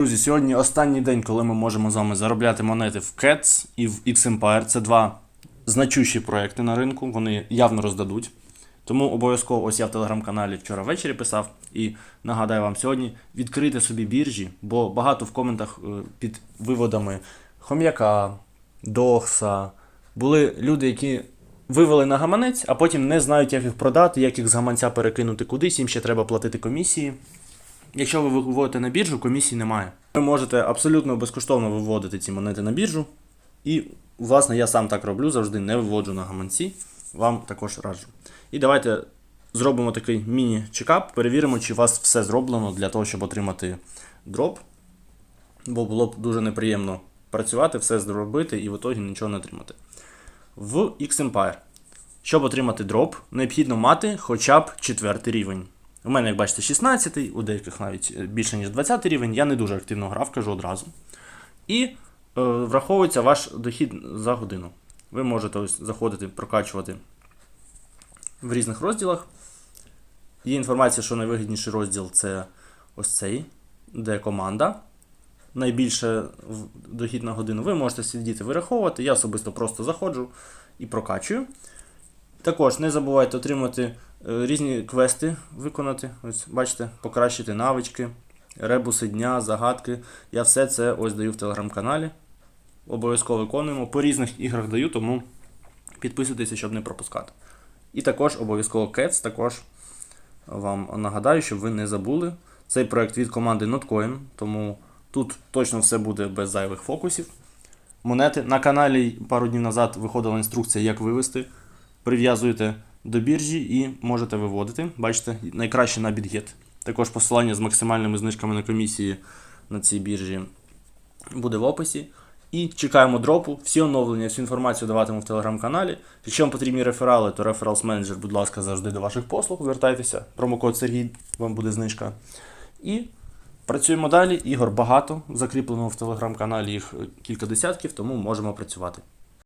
Друзі, сьогодні останній день, коли ми можемо з вами заробляти монети в Cats і в X-Empire. Це два значущі проекти на ринку, вони явно роздадуть. Тому обов'язково ось я в телеграм-каналі вчора ввечері писав і нагадаю вам сьогодні відкрити собі біржі, бо багато в коментах е, під виводами хом'яка, дохса були люди, які вивели на гаманець, а потім не знають, як їх продати, як їх з гаманця перекинути кудись, їм ще треба платити комісії. Якщо ви виводите на біржу, комісії немає. Ви можете абсолютно безкоштовно виводити ці монети на біржу. І, власне, я сам так роблю, завжди не виводжу на гаманці. Вам також раджу. І давайте зробимо такий міні-чекап, перевіримо, чи у вас все зроблено для того, щоб отримати дроп. Бо було б дуже неприємно працювати, все зробити і в ітогі нічого не отримати. В X-Empire. Щоб отримати дроп, необхідно мати хоча б четвертий рівень. У мене, як бачите, 16, у деяких навіть е, більше, ніж 20 рівень. Я не дуже активно грав, кажу одразу. І е, враховується ваш дохід за годину. Ви можете ось заходити, прокачувати в різних розділах. Є інформація, що найвигідніший розділ це ось цей, де команда. Найбільше дохід на годину. Ви можете сидіти вираховувати. Я особисто просто заходжу і прокачую. Також не забувайте отримати е, різні квести виконати. Ось, бачите, покращити навички, ребуси дня, загадки. Я все це ось даю в телеграм-каналі. Обов'язково виконуємо. По різних іграх даю, тому підписуйтеся, щоб не пропускати. І також обов'язково Cats, також вам нагадаю, щоб ви не забули. Цей проект від команди Notcoin, тому тут точно все буде без зайвих фокусів. Монети на каналі пару днів назад виходила інструкція, як вивести. Прив'язуєте до біржі і можете виводити. Бачите, найкраще на BitGet. Також посилання з максимальними знижками на комісії на цій біржі буде в описі. І чекаємо дропу. Всі оновлення, всю інформацію даватиму в телеграм-каналі. Якщо вам потрібні реферали, то Referrals Manager, будь ласка, завжди до ваших послуг. Звертайтеся. Промокод Сергій, вам буде знижка. І працюємо далі. Ігор багато. Закріплено в телеграм-каналі їх кілька десятків, тому можемо працювати.